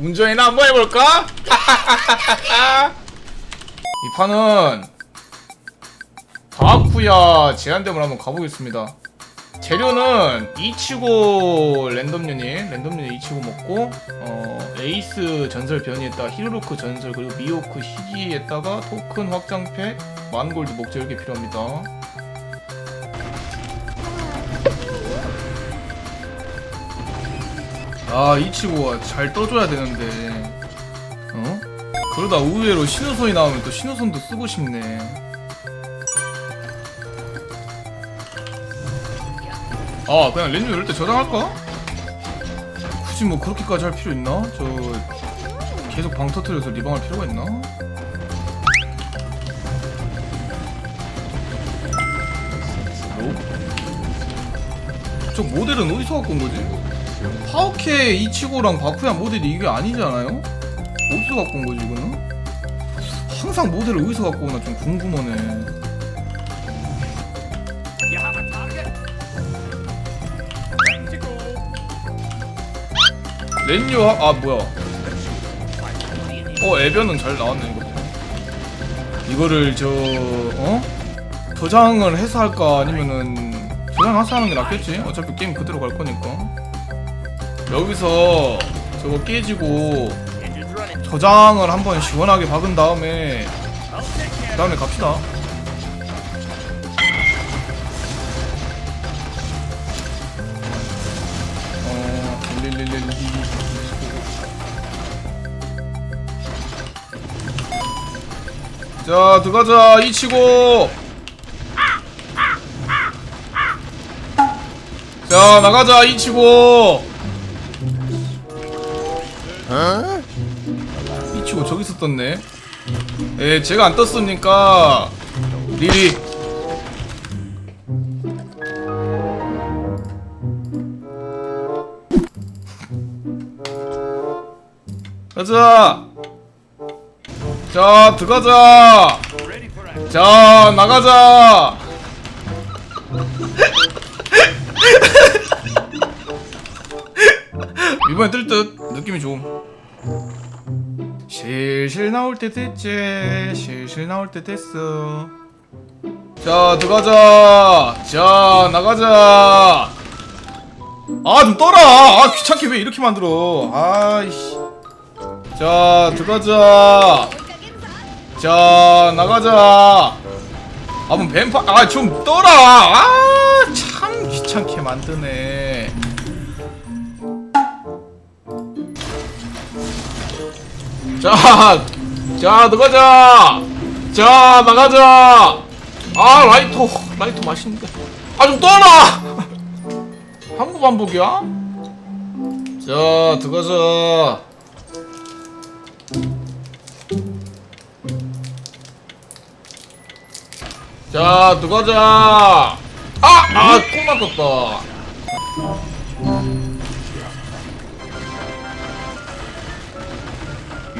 운전이나 한번 해볼까? 이 판은 바쿠야 제한dem을 한번 가보겠습니다. 재료는 이치고 랜덤 유닛, 랜덤 유닛 이치고 먹고 어, 에이스 전설 변이에다가 히로로크 전설 그리고 미호크 희귀에다가 토큰 확장팩 만골드 목재 이렇게 필요합니다. 아 이치고가 잘 떠줘야 되는데 어? 그러다 의외로 신우선이 나오면 또 신우선도 쓰고 싶네 아 그냥 렌즈 이럴 때 저장할까? 굳이 뭐 그렇게까지 할 필요 있나? 저 계속 방 터트려서 리방할 필요가 있나? 뭐? 저 모델은 어디서 갖고 온 거지? 파오케 이치고랑 바쿠야 모델이 이게 아니잖아요? 어디서 갖고 온 거지 이거는? 항상 모델을 어디서 갖고 오나 좀 궁금하네. 렌유 하... 아 뭐야. 어 에변은 잘 나왔네 이거. 이거를 저... 어? 저장을 해서 할까 아니면은 저장 해서 하는 게 낫겠지? 어차피 게임 그대로 갈 거니까 여기서 저거 깨지고 저장을 한번 시원하게 박은 다음에 그 다음에 갑시다. 어... 자 들어가자 이치고. 자 나가자 이치고 이치고 저기서 떴네. 예 제가 안 떴으니까 리리. 가자. 자 들어가자. 자 나가자. 이번에 뜰듯 느낌이 좋음. 실실 나올 때 됐지. 실실 나올 때 됐어. 자 들어가자. 자 나가자. 아 좀 떠라. 아 귀찮게 왜 이렇게 만들어? 아이씨. 자 들어가자. 자 나가자. 아뭐 뱀파 아 좀 떠라. 아 참 귀찮게 만드네 자, 자, 나가자. 자, 나가자. 아, 라이터, 라이터 맛있는데. 아, 좀 떠라. 한국 반복이야? 자, 들어가자. 자, 들어가자. 아, 아, 코 맞았다.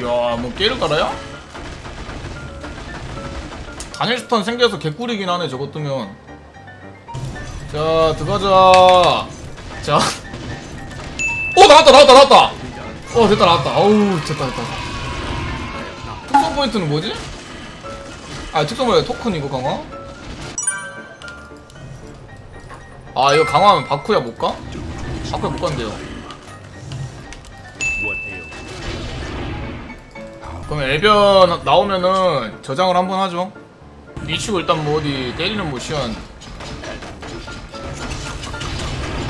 이야 뭐 깨를 깔아요? 단일 스턴 생겨서 개꿀이긴 하네 저것 뜨면 자 들어가자 자 오! 나왔다 나왔다 나왔다 어 됐다 나왔다 어우 됐다 됐다 특성 포인트는 뭐지? 아 특성 포인트 토큰 이거 강화? 아 이거 강화하면 바쿠야 못 가? 바쿠야 못 간대요 그럼 애변 나오면은 저장을 한번 하죠. 미치고 일단 뭐 어디 때리는 모션.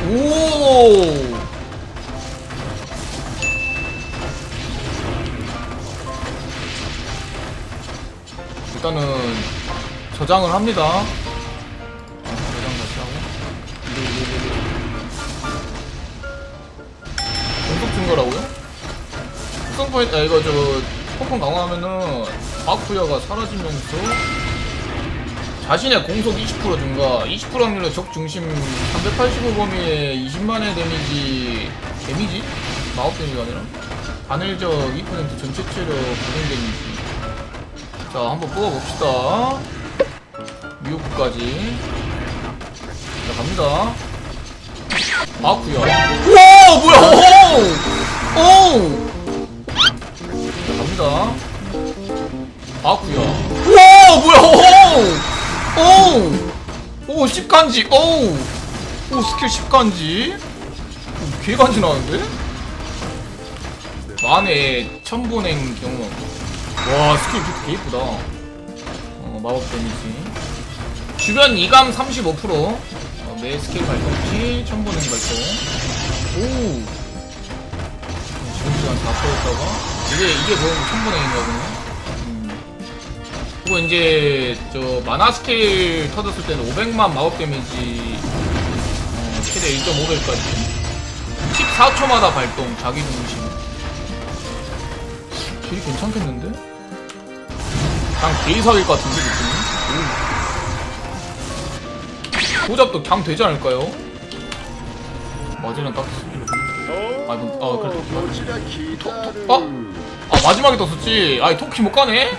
오. 일단은 저장을 합니다. 어, 저장 다시 하고. 공속 증거라고요? 특성 포인트, 아, 이거 저, 폭풍 강화하면은 아쿠야가 사라지면서 자신의 공속 20% 증가 20% 확률로 적 중심 385 범위에 20만의 데미지 데미지? 마법 데미지가 아니라 단일적 2% 전체 체력 고정 데미지. 자 한번 뽑아봅시다. 미호크까지. 자 갑니다. 아쿠야. 우와 뭐야? 오! 오! 아구야. 오 뭐야? 오, 오, 오 십간지. 오, 오 스킬 십간지. 오, 개간지 나는데? 만에 천분행 경험. 와 스킬 개 이쁘다. 어, 마법 데미지. 주변 이감 35%. 어, 매 스킬 발동 시 천분행 발동. 오. 지금 시간 다 써있다가 이게 이게 천분행인가 보네. 음. 그리고 이제 저 마나 스킬 터졌을 때는 500만 마법 데미지 어, 최대 1.5배까지 14초마다 발동 자기 중심. 딜이 괜찮겠는데? 그냥 개이사일 것 같은데 느낌이? 오. 고잡도 그냥 되지 않을까요? 마지막 딱 아, 이건, 아, 어, 그래. 도시락 기다를. 어? 아, 마지막에 떴었지. 아이, 토끼 못 가네?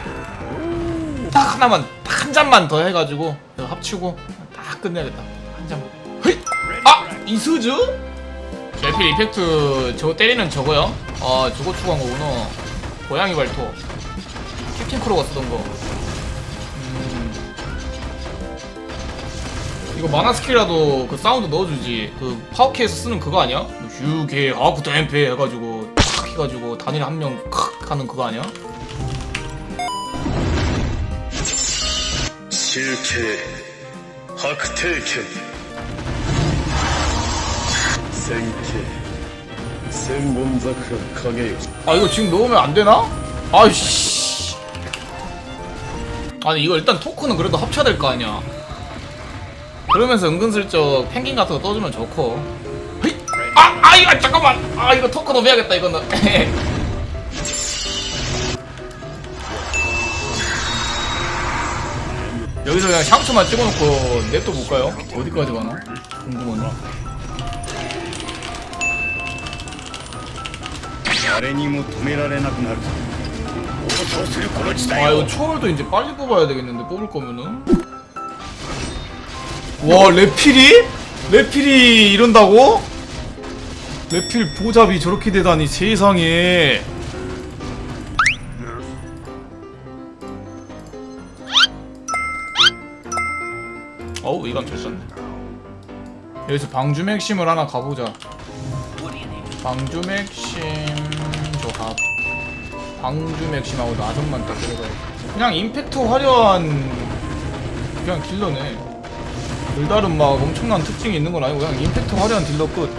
딱 하나만, 딱 한 잔만 더 해가지고, 합치고, 딱 끝내야겠다. 한 잔만. 헤이! 아! 이수즈? 레필 이펙트, 저거 때리는 저거요? 아, 저거 추가한 거구나. 고양이 발톱. 캡틴 크로가 쓰던 거. 이거 만화 스킬이라도 그 사운드 넣어주지 그 파워키에서 쓰는 그거 아니야? 휴게 아쿠 댐페 해가지고 탁 해가지고 단일 한명칵 하는 그거 아니야? 실케 확태케 생케 생몬사크 가게 아 이거 지금 넣으면 안 되나? 아이씨 아니 이거 일단 토크는 그래도 합쳐야 될 거 아니야 그러면서 은근슬쩍 펭귄 같은 거 떠주면 좋고 헤이! 아! 아 이거 잠깐만! 아 이거 토크 넣어야겠다 이거는 여기서 그냥 샹초만 찍어놓고 냅둬 볼까요? 어디까지 가나? 궁금하네 誰にも止められなくなる応答するこの時 아 代を 이거 초월도 이제 빨리 뽑아야 되겠는데 뽑을 거면은 와 레필이? 레필이 이런다고? 레필 보잡이 저렇게 되다니 세상에. 어우 이건 졌었네. 여기서 방주 맥심을 하나 가보자. 방주 맥심 조합. 방주 맥심하고 나좀만 더 들어가야 그냥 임팩트 화려한 그냥 딜러네 별다른 막 엄청난 특징이 있는 건 아니고 그냥 임팩트 화려한 딜러 끝.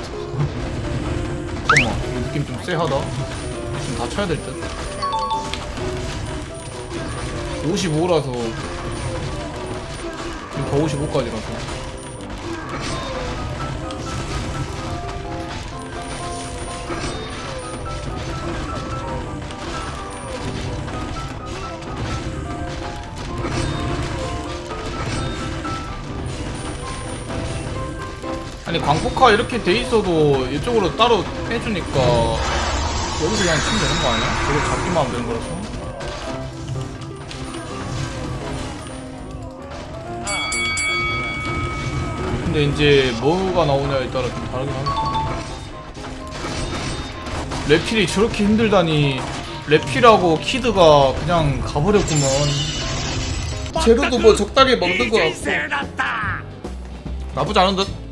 잠깐만 이 느낌 좀 쎄하다. 지금 다 쳐야 될듯. 55라서. 더 55까지라서 아니 광폭화 이렇게 돼 있어도 이쪽으로 따로 빼주니까 여기서 그냥 치면 되는 거 아니야? 저거 잡기만 하면 되는 거라서. 근데 이제 뭐가 나오냐에 따라 좀 다르긴 하겠다 레필이 저렇게 힘들다니 레필하고 키드가 그냥 가버렸구먼. 재료도 뭐 적당히 먹는 거 같고. 나쁘지 않은 듯